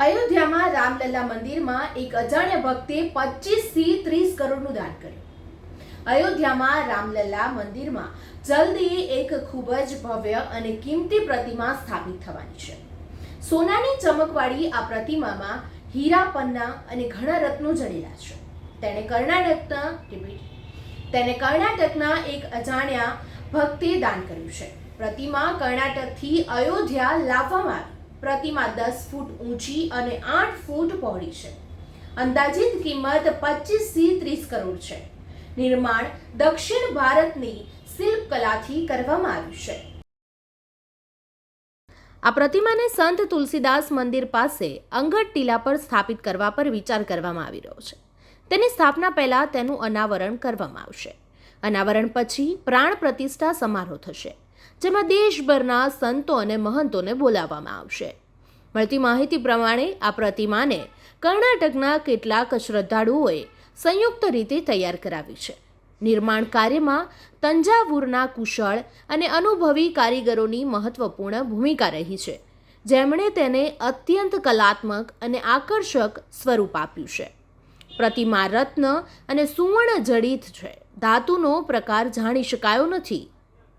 અયોધ્યામાં રામલલ્લા મંદિરમાં એક અજાણ્યા ભક્તે પચીસથી ત્રીસ કરોડનું દાન કર્યું. અયોધ્યામાં રામલલ્લા મંદિરમાં જલ્દી એક ખૂબ જ ભવ્ય અને કિંમતી પ્રતિમા સ્થાપિત થવાની છે. સોનાની ચમકવાળી આ પ્રતિમામાં હીરા પન્ના અને ઘણા રત્નો જડેલા છે. તેણે કર્ણાટકના તેને કર્ણાટકના એક અજાણ્યા ભક્તે દાન કર્યું છે. પ્રતિમા કર્ણાટકથી અયોધ્યા લાવવામાં આવી. પ્રતિમા દસ ફૂટ ઊંચી અને આઠ ફૂટ પહોળી છે. અંદાજિત કિંમત પચીસથી ત્રીસ કરોડ છે. નિર્માણ દક્ષિણ ભારતની શિલ્પ કલાથી કરવામાં આવ્યું છે. આ પ્રતિમાને સંત તુલસીદાસ મંદિર પાસે અંગત ટીલા પર સ્થાપિત કરવા પર વિચાર કરવામાં આવી રહ્યો છે. તેની સ્થાપના પહેલાં તેનું અનાવરણ કરવામાં આવશે. અનાવરણ પછી પ્રાણ પ્રતિષ્ઠા સમારોહ થશે. જેમાં દેશભરના સંતો અને મહંતોને બોલાવવામાં આવશે. મળતી માહિતી પ્રમાણે આ પ્રતિમાને કર્ણાટકના કેટલાક શ્રદ્ધાળુઓએ સંયુક્ત રીતે તૈયાર કરાવી છે. નિર્માણ કાર્યમાં તંજાવુરના કુશળ અને અનુભવી કારીગરોની મહત્વપૂર્ણ ભૂમિકા રહી છે. જેમણે તેને અત્યંત કલાત્મક અને આકર્ષક સ્વરૂપ આપ્યું છે. પ્રતિમા રત્ન અને સુવર્ણ જડિત છે. ધાતુનો પ્રકાર જાણી શકાયો નથી.